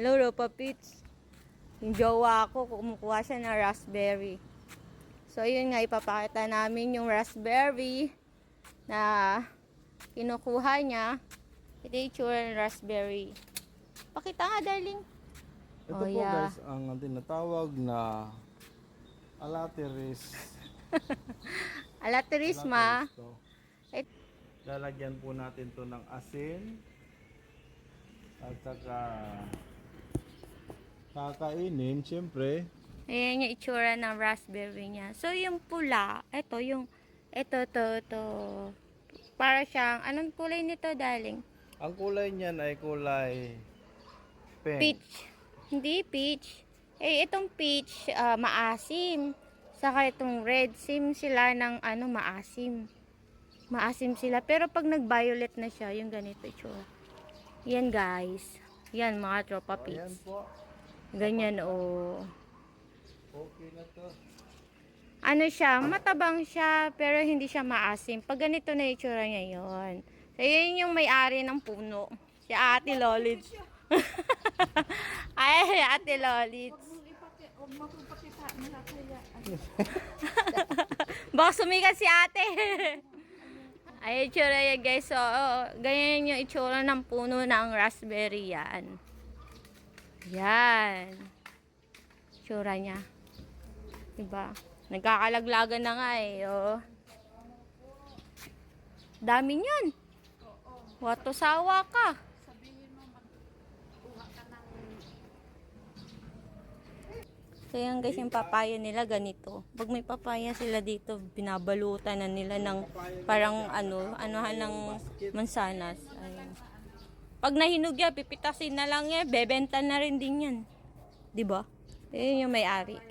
Hello, Ropa Pits. Yung jowa ko, kumukuha siya ng raspberry. So, yun nga, ipapakita namin yung raspberry na kinukuha niya. Ito yung itsura ng raspberry. Pakita nga, darling. Ito Oh, po yeah. guys ang tinatawag na alateris. Alaterisma. Alateris Lalagyan po natin to ng asin. At saka kakainin, syempre. Ayan yung itsura ng raspberry niya. So, yung pula, ito, yung, ito, to, to. Para siyang, anong kulay nito, darling? Ang kulay niyan ay kulay pink. Peach. Hindi peach. Eh, itong peach, ah, maasim. Saka itong red, same sila ng ano, maasim. Maasim sila. Pero pag nag-violet na siya, yung ganito itsura. Yan, guys. Yan, mga tropa Ayan peach. po. Ganyan, oh. Okay na to. ano siya, matabang siya, pero hindi siya maasim. Pag ganito na itsura niya yun. So, yun yung may-ari ng puno. Si Ate Lolits. Ay, Ate Lolits. Baka sumikat si ate. Ay, itsura yan guys. So, oh, ganyan yung itsura ng puno ng raspberry yan. Yan. Itsura niya. Diba? Nagkakalaglagan na nga eh. Oh. Dami niyan. Wato sawa ka. So yan guys, yung papaya nila ganito. Pag may papaya sila dito, binabalutan na nila ng parang ano, anuhan ng mansanas. Ayun. Pag nahinog yan, pipitasin na lang yan, bebenta na rin din yan. 'Di ba? Yun yung may-ari.